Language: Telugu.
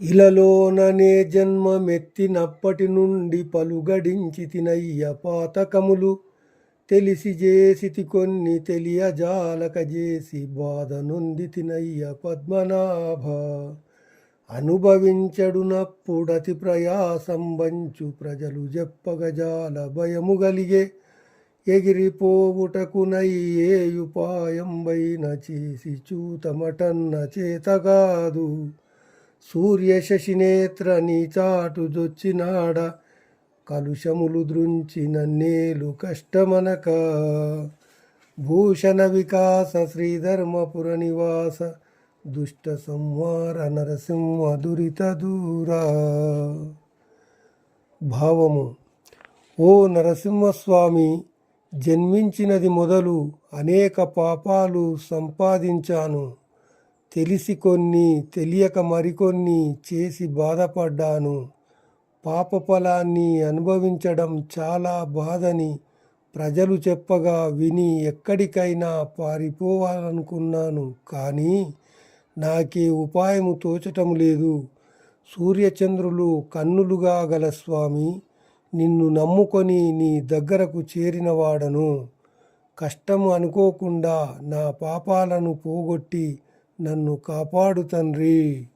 ఇలలోననే జన్మమెత్తినప్పటి నుండి పలుగడించి తినయ్య పాతకములు తెలిసి చేసితి కొన్ని తెలియజాలక చేసి బాధ నొంది తినయ్య పద్మనాభ. అనుభవించడునప్పుడతి ప్రయాసంబంచు ప్రజలు చెప్పగజాల భయము గలిగే ఎగిరిపోవుటకునయ్యేయుపాయం వైన చేసి చూతమటన్న చేతగాదు సూర్య శశినేత్ర చాటు జొచ్చినాడ కలుషములు దృంచి నన్నేలు కష్టమనక. భూషణ వికాస శ్రీధర్మపుర నివాస దుష్ట సంహార నరసింహ దురిత దూరా. భావము ఓ నరసింహస్వామి జన్మించినది మొదలు అనేక పాపాలు సంపాదించాను. తెలిసి కొన్ని తెలియక మరికొన్ని చేసి బాధపడ్డాను. పాప ఫలాన్ని అనుభవించడం చాలా బాధని ప్రజలు చెప్పగా విని ఎక్కడికైనా పారిపోవాలనుకున్నాను. కానీ నాకే ఉపాయము తోచటం లేదు. సూర్యచంద్రులు కన్నులుగా గల స్వామి నిన్ను నమ్ముకొని నీ దగ్గరకు చేరినవాడను. కష్టము అనుకోకుండా నా పాపాలను పోగొట్టి నన్ను కాపాడు తండ్రి.